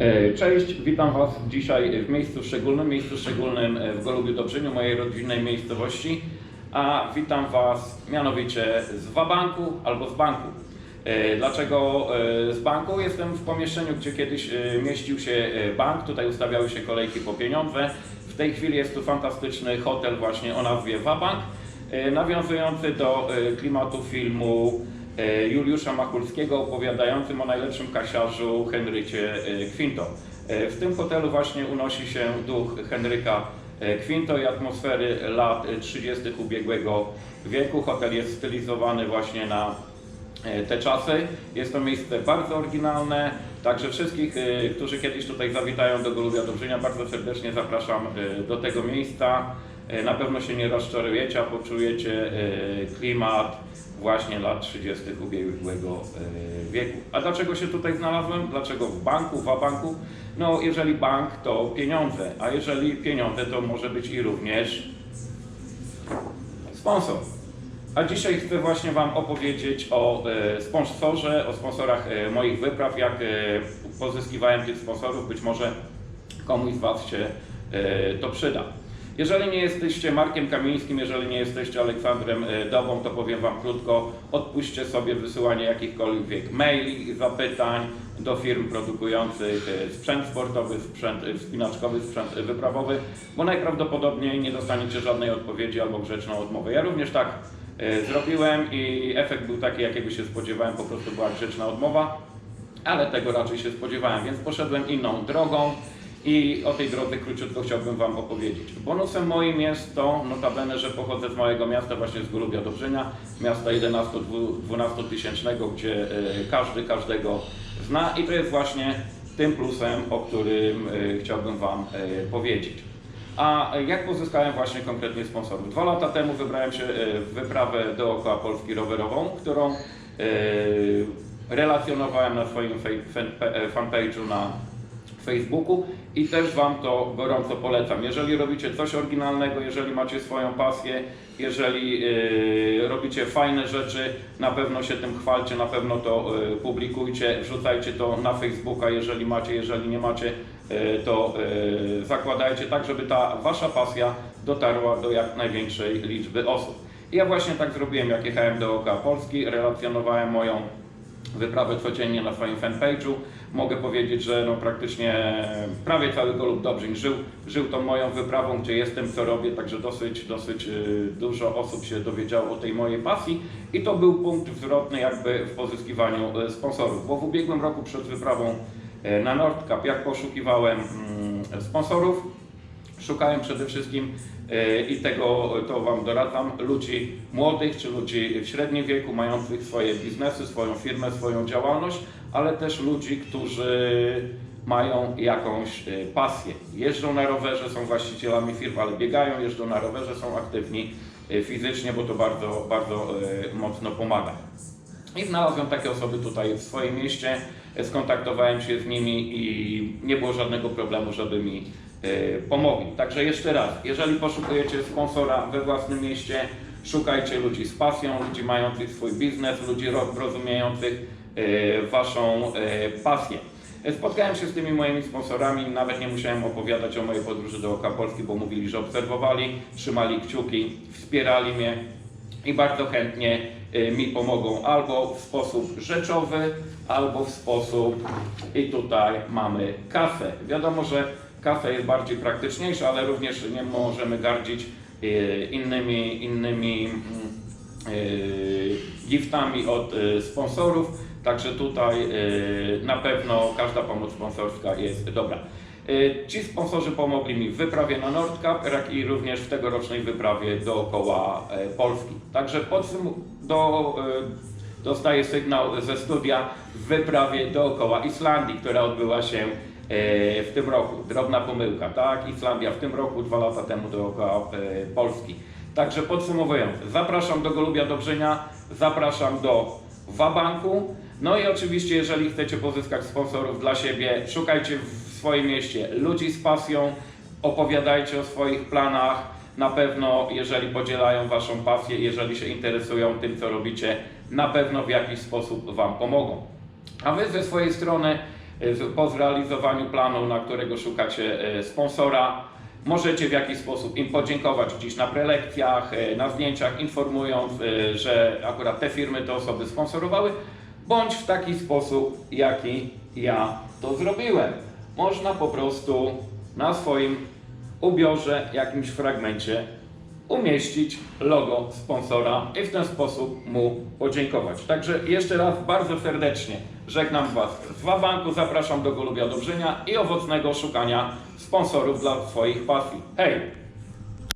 E, Cześć, witam Was dzisiaj w miejscu szczególnym, miejscu szczególnym e, w Golubiu Dobrzyniu, mojej rodzinnej miejscowości, a witam Was mianowicie z Wabanku albo z banku. E, Dlaczego z banku? Jestem w pomieszczeniu, gdzie kiedyś mieścił się bank, tutaj ustawiały się kolejki po pieniądze. W tej chwili jest tu fantastyczny hotel właśnie o nazwie Wabank, nawiązujący do klimatu filmu Juliusza Machulskiego opowiadającym o najlepszym kasiarzu Henrycie e, Quinto. E, W tym hotelu właśnie unosi się duch Henryka e, Quinto i atmosfery lat e, 30. ubiegłego wieku. Hotel jest stylizowany właśnie na e, te czasy. Jest to miejsce bardzo oryginalne, także wszystkich, e, którzy kiedyś tutaj zawitają do Golubia Dobrzynia, bardzo serdecznie zapraszam e, do tego miejsca. E, Na pewno się nie rozczarujecie, a poczujecie e, klimat właśnie lat 30. ubiegłego e, wieku. A dlaczego się tutaj znalazłem? Dlaczego w banku, w banku? No, jeżeli bank, to pieniądze, a jeżeli pieniądze, to może być i również sponsor. A dzisiaj chcę właśnie Wam opowiedzieć o sponsorze, o sponsorach moich wypraw, jak pozyskiwałem tych sponsorów. Być może komuś z Was się to przyda. Jeżeli nie jesteście Markiem Kamińskim, jeżeli nie jesteście Aleksandrem e, Dobą, to powiem Wam krótko, odpuśćcie sobie wysyłanie jakichkolwiek maili, zapytań do firm produkujących e, sprzęt sportowy, sprzęt e, wspinaczkowy, sprzęt wyprawowy, bo najprawdopodobniej nie dostaniecie żadnej odpowiedzi albo grzeczną odmowę. Ja również tak zrobiłem i efekt był taki, jakiego się spodziewałem, po prostu była grzeczna odmowa ale tego raczej się spodziewałem, więc poszedłem inną drogą i o tej drodze króciutko chciałbym Wam opowiedzieć. Bonusem moim jest to, notabene, że pochodzę z małego miasta, właśnie z Golubia Dobrzynia, miasta 11-12 tysięcznego, gdzie e, każdy każdego zna i to jest właśnie tym plusem, o którym e, chciałbym Wam e, powiedzieć. A jak pozyskałem właśnie konkretnie sponsorów? Dwa lata temu wybrałem się w wyprawę dookoła Polski rowerową, którą relacjonowałem na swoim fanpage'u na Facebooku i też Wam to gorąco polecam. Jeżeli robicie coś oryginalnego, jeżeli macie swoją pasję, jeżeli e, robicie fajne rzeczy, na pewno się tym chwalcie, na pewno to e, publikujcie, wrzucajcie to na Facebooka, jeżeli macie, jeżeli nie macie, e, to e, zakładajcie tak, żeby ta Wasza pasja dotarła do jak największej liczby osób. Ja właśnie tak zrobiłem, jak jechałem dookoła Polski, relacjonowałem moją wyprawę codziennie na swoim fanpage'u. Mogę powiedzieć, że no praktycznie prawie cały Golub Dobrzyn żył, żył tą moją wyprawą, gdzie jestem, co robię, także dosyć, dosyć y, dużo osób się dowiedziało o tej mojej pasji i to był punkt zwrotny jakby w pozyskiwaniu y, sponsorów, bo w ubiegłym roku przed wyprawą y, na Nordkap, jak poszukiwałem mm, sponsorów, Szukałem przede wszystkim e, i tego to Wam doradzam, ludzi młodych czy ludzi w średnim wieku, mających swoje biznesy, swoją firmę, swoją działalność, ale też ludzi, którzy mają jakąś e, pasję. Jeżdżą na rowerze, są właścicielami firm, ale biegają, jeżdżą na rowerze, są aktywni e, fizycznie, bo to bardzo, bardzo e, mocno pomaga. I znalazłem takie osoby tutaj w swoim mieście, skontaktowałem się z nimi i nie było żadnego problemu, żeby mi e, pomogli. Także jeszcze raz, jeżeli poszukujecie sponsora we własnym mieście, szukajcie ludzi z pasją, ludzi mających swój biznes, ludzi ro- rozumiejących e, Waszą e, pasję. Spotkałem się z tymi moimi sponsorami, nawet nie musiałem opowiadać o mojej podróży dookoła Polski, bo mówili, że obserwowali, trzymali kciuki, wspierali mnie i bardzo chętnie y, mi pomogą albo w sposób rzeczowy, albo w sposób i tutaj mamy kasę. Wiadomo, że kasa jest bardziej praktyczniejsza, ale również nie możemy gardzić y, innymi, innymi mm, y, giftami od y, sponsorów. Także tutaj na pewno każda pomoc sponsorska jest dobra. Ci sponsorzy pomogli mi w wyprawie na Nordkap, jak i również w tegorocznej wyprawie dookoła e, Polski. Także podsum- do, e, dostaję sygnał ze studia w wyprawie dookoła Islandii, która odbyła się e, w tym roku. Drobna pomyłka, tak? Islandia w tym roku, dwa lata temu dookoła e, Polski. Także podsumowując, zapraszam do Golubia Dobrzynia, zapraszam do Wabanku. No i oczywiście, jeżeli chcecie pozyskać sponsorów dla siebie, szukajcie w swoim mieście ludzi z pasją, opowiadajcie o swoich planach. Na pewno, jeżeli podzielają Waszą pasję, jeżeli się interesują tym, co robicie, na pewno w jakiś sposób Wam pomogą. A Wy ze swojej strony e, po zrealizowaniu planu, na którego szukacie e, sponsora. Możecie w jakiś sposób im podziękować gdzieś na prelekcjach, e, na zdjęciach, informując, e, że akurat te firmy, te osoby sponsorowały, bądź w taki sposób, jaki ja to zrobiłem. Można po prostu na swoim ubiorze, jakimś fragmencie umieścić logo sponsora i w ten sposób mu podziękować. Także jeszcze raz bardzo serdecznie żegnam Was z Wabanku, zapraszam do Golubia Dobrzenia i owocnego szukania sponsorów dla swoich pasji. Hej!